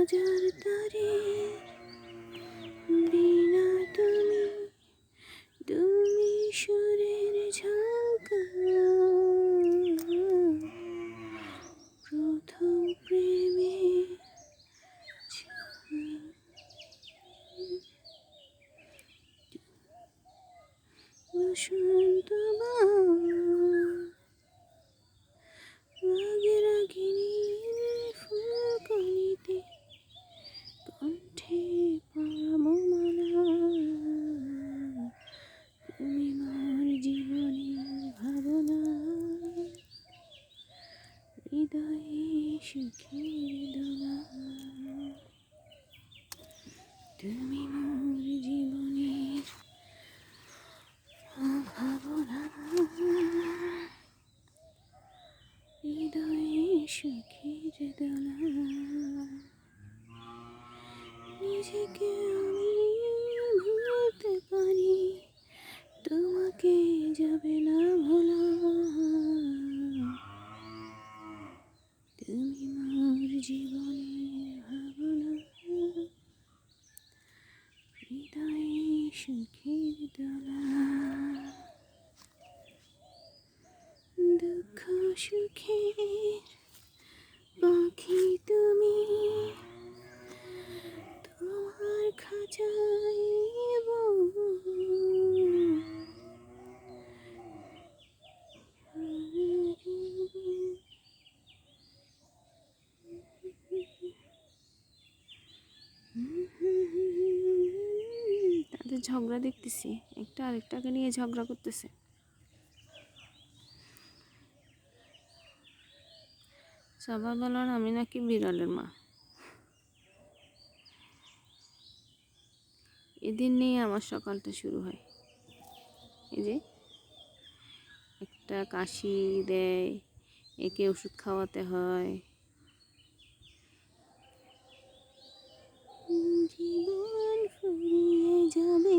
হাজার তারে। বিনা তুমি তুমি সুরের ঝাঁকা। প্রথম প্রেমে বসন্ত রাগে রাগিনী ফুলকণিতে কণ্ঠে পাবো মালা তুমি মোর জীবনের ভাবনা হৃদয়ে সুখের তুমি দোলা নিজেকে আমি ভুলতে পারি তোমাকে যাবে না ভোলা তুমি মোর জীবনের ভাবনা হৃদয়ে সুখের দোলা দুঃখ সুখের পাখি তুমি তোমার খাঁচায় তাদের ঝগড়া দেখতেছি। একটা আরেকটাকে নিয়ে ঝগড়া করতেছে। সবাই বলেন আমি নাকি বিড়ালের মা। এদিন নিয়ে আমার সকালটা শুরু হয়। এই যে, একটা কাশি দেয়, একে ওষুধ খাওয়াতে হয় জীবন ফুরিয়ে যাবে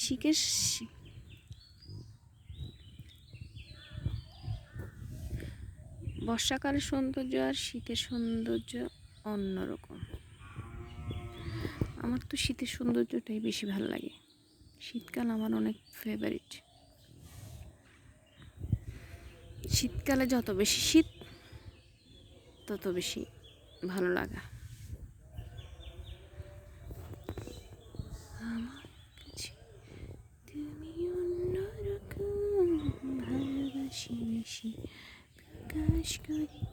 শিখের শি- বর্ষাকালের সৌন্দর্য আর শীতের সৌন্দর্য অন্যরকম। আমার তো শীতের সৌন্দর্যটাই বেশি ভালো লাগে। শীতকাল আমার অনেক ফেভারিট শীতকালে যত বেশি শীত, তত বেশি ভালো লাগা। আমার Yavaş göreyim.